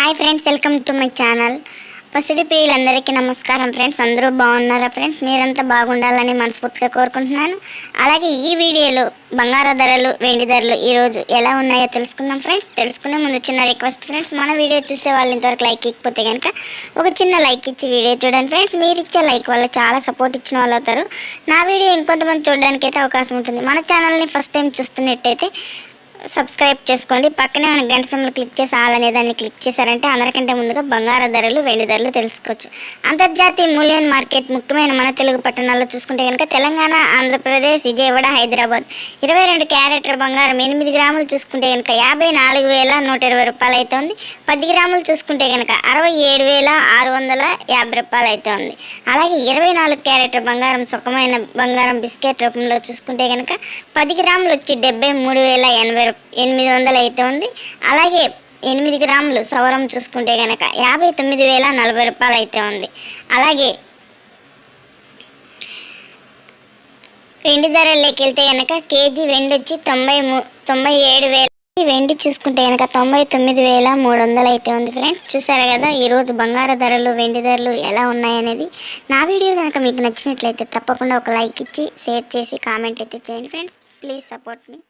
Hi friends welcome to my channel. First ప్రియులందరికీ నమస్కారం friends. అందరూ బాగున్నారా ఫ్రెండ్స్? మీరంతా బాగుండాలని మనస్ఫూర్తిగా కోరుకుంటున్నాను. అలాగే ఈ వీడియోలో బంగారు ధరలు వెండి ధరలు ఈరోజు ఎలా ఉన్నాయో తెలుసుకుందాం ఫ్రెండ్స్. తెలుసుకునే ముందు చిన్న రిక్వెస్ట్ ఫ్రెండ్స్. మన వీడియో చూసే వాళ్ళు ఇంతవరకు లైక్ ఇకపోతే కనుక ఒక చిన్న లైక్ ఇచ్చి వీడియో చూడండి ఫ్రెండ్స్. మీరు ఇచ్చే లైక్ వల్ల చాలా సపోర్ట్ ఇచ్చిన వాళ్ళు అవుతారు. నా వీడియో ఇంకొంతమంది చూడడానికి అయితే అవకాశం ఉంటుంది. మన ఛానల్ని ఫస్ట్ టైం చూస్తున్నట్టయితే సబ్స్క్రైబ్ చేసుకోండి. పక్కనే మన గంట సింబల్ క్లిక్ చేసి ఆల్ అనే దాన్ని క్లిక్ చేశారంటే అందరికంటే ముందుగా బంగారు ధరలు వెండి ధరలు తెలుసుకోవచ్చు. అంతర్జాతీయ మూల్యం మార్కెట్ ముఖ్యమైన మన తెలుగు పట్టణాల్లో చూసుకుంటే కనుక తెలంగాణ ఆంధ్రప్రదేశ్ విజయవాడ హైదరాబాద్. ఇరవై రెండు క్యారెట్ల బంగారం ఎనిమిది గ్రాములు చూసుకుంటే కనుక యాభై నాలుగు వేల నూట ఇరవై రూపాయలు అయితే ఉంది పది గ్రాములు చూసుకుంటే కనుక అరవై ఏడు వేల ఆరు వందల యాభై రూపాయలు అయితే ఉంది అలాగే ఇరవై నాలుగు క్యారెట్ల బంగారం సుఖమైన బంగారం బిస్కెట్ రూపంలో చూసుకుంటే కనుక పది గ్రాములు వచ్చి డెబ్బై మూడు వేల ఎనభై ఎనిమిది వందలు అయితే ఉంది. అలాగే ఎనిమిది గ్రాములు సవరం చూసుకుంటే కనుక యాభై తొమ్మిది వేల నలభై రూపాయలు అయితే ఉంది. అలాగే వెండి ధరలోకి వెళ్తే కనుక కేజీ వెండి వచ్చి తొంభై మూ తొంభై ఏడు వేల. వెండి చూసుకుంటే కనుక తొంభై తొమ్మిది వేల మూడు వందలు అయితే ఉంది ఫ్రెండ్స్. చూసారు కదా ఈరోజు బంగారు ధరలు వెండి ధరలు ఎలా ఉన్నాయనేది. నా వీడియో కనుక మీకు నచ్చినట్లయితే తప్పకుండా ఒక లైక్ ఇచ్చి షేర్ చేసి కామెంట్ అయితే చేయండి ఫ్రెండ్స్. Please support me.